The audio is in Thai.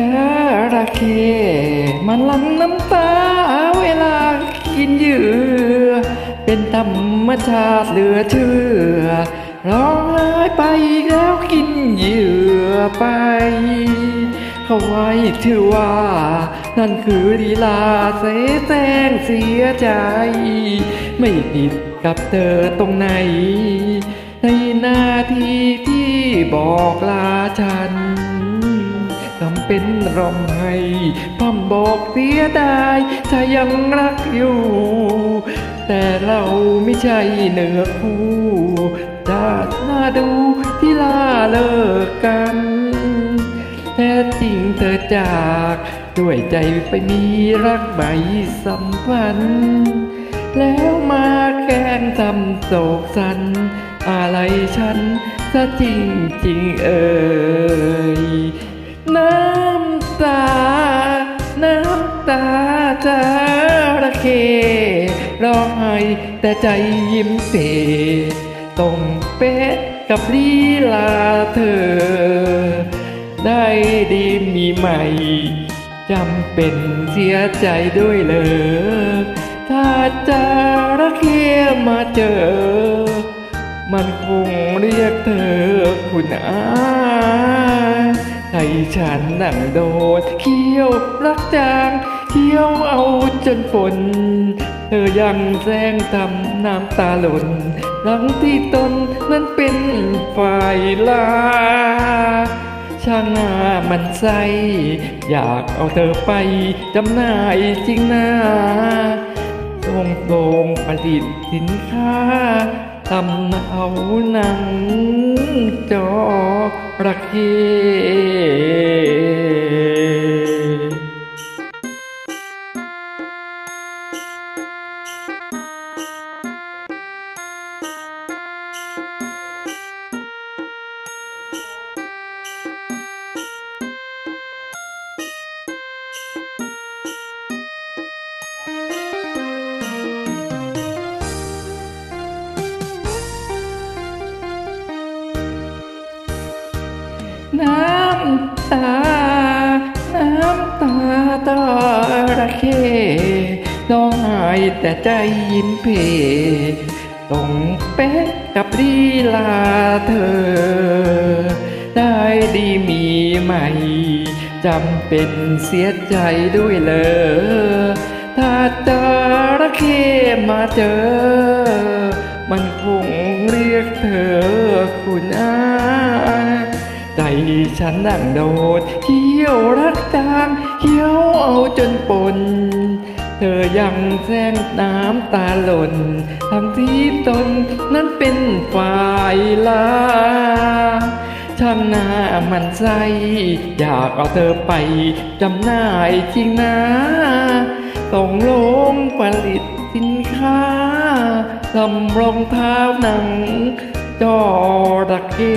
จระเข้มันหลังน้ำตาเวลากินเหยื่อ เป็นธรรมชาติเหลือเชื่อร้องไห้ไปแล้วกินเหยื่อไป เขาไว้ชื่อว่า นั่นคือลีลาเสแสร้งเสียใจ ไม่ผิดกับเธอตรงไหน ในหน้าที่ที่บอกลาฉัน เป็นร้องไห้พร้อมบอกเสียดายถ้ายังรักอยู่ แต่เราไม่ใช่เนื้อคู่จะน่าดูที่ลาเลิกกัน แท้จริงเธอจาก ด้วยใจไปมีรักใหม่สัมพันธ์แล้วมาแกล้งทำโศกสัน อะไรฉันซะจริงจริงเอ่ย น้ำตา น้ำตาจาระเข้ร้องไห้แต่ใจยิ้มเสตรงเป๊ะกับลีลาเธอ ได้ดีมีใหม่จำเป็นเสียใจด้วยเลย ถ้าจาระเข้มาเจอ มันคงเรียกเธอคุณอา ให้ฉันนั่งโดดเขี้ยวรักจางเขี้ยวเอาจนฝนเธอยังแซงทำน้ำตาหล่นหลังที่ตนนั้นเป็นฝ่ายลาช่างหน้ามันใสอยากเอาเธอไปจำหน่ายจริงนะตรงตรงผลิตสินค้า ทำเอาหนังจอระเข้ น้ำตา น้ำตาตอระเข้ร้องไห้แต่ใจยิ้มเพตรงเป๊ะกับลีลาเธอ ได้ดีมีใหม่จำเป็นเสียใจด้วยเลยถ้าจระเข้มาเจอ มันคงเรียกเธอคุณอา ฉันนั่งโดดเที่ยวรักจางเที่ยวเอาจนปน เธอยังแซงน้ำตาหล่นทั้งที่ตนนั้นเป็นฝ่ายลาช่างหน้ามันใสอยากเอาเธอไปจำหน่ายจริงนะต้องลงผลิตสินค้าทำรองเท้าหนังจอระเข้